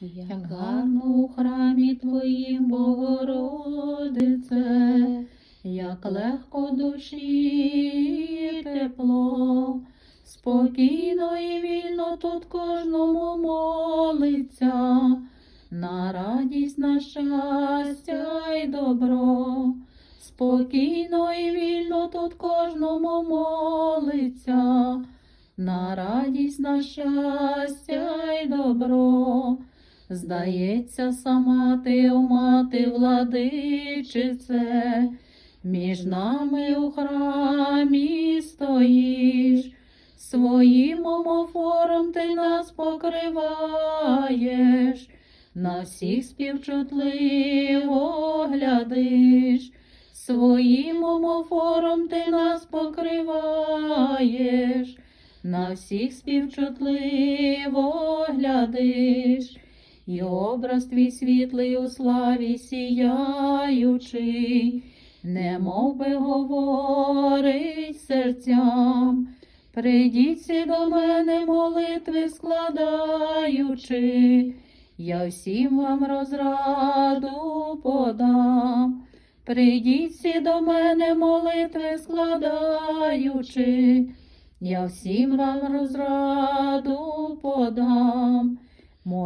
Як гарно у храмі Твоїм, Богородице, як легко душі тепло, спокійно і вільно тут кожному молиться, на радість, на щастя й добро. Спокійно і вільно тут кожному молиться, на радість, на щастя й добро. Здається, сама ти, о мати владичице, між нами у храмі стоїш, своїм омофором ти нас покриваєш, на всіх співчутливо глядиш, своїм омофором ти нас покриваєш, на всіх співчутливо глядиш. І образ твій світлий у славі сіяючий, немов би говорить серцям, прийдіться до мене молитви складаючи, я всім вам розраду подам. Прийдіться до мене молитви складаючи, я всім вам розраду подам.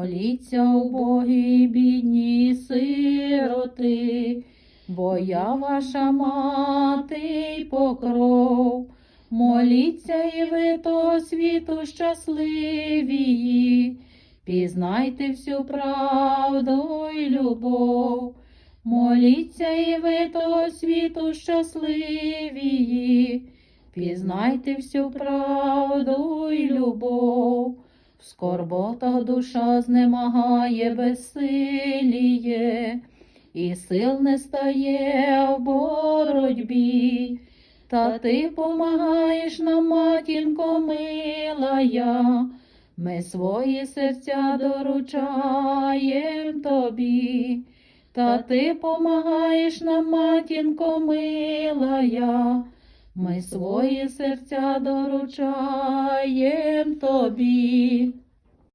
Моліться убогі бідні сироти, бо я ваша мати й покров. Моліться і ви того світу щасливі, пізнайте всю правду й любов. Моліться і ви того світу щасливі, пізнайте всю правду й любов. В скорботах душа знемагає безсиліє, і сил не стає в боротьбі. Та ти помагаєш нам, матінко милая, ми свої серця доручаєм тобі. Та ти помагаєш нам, матінко милая, ми свої серця доручаєм тобі.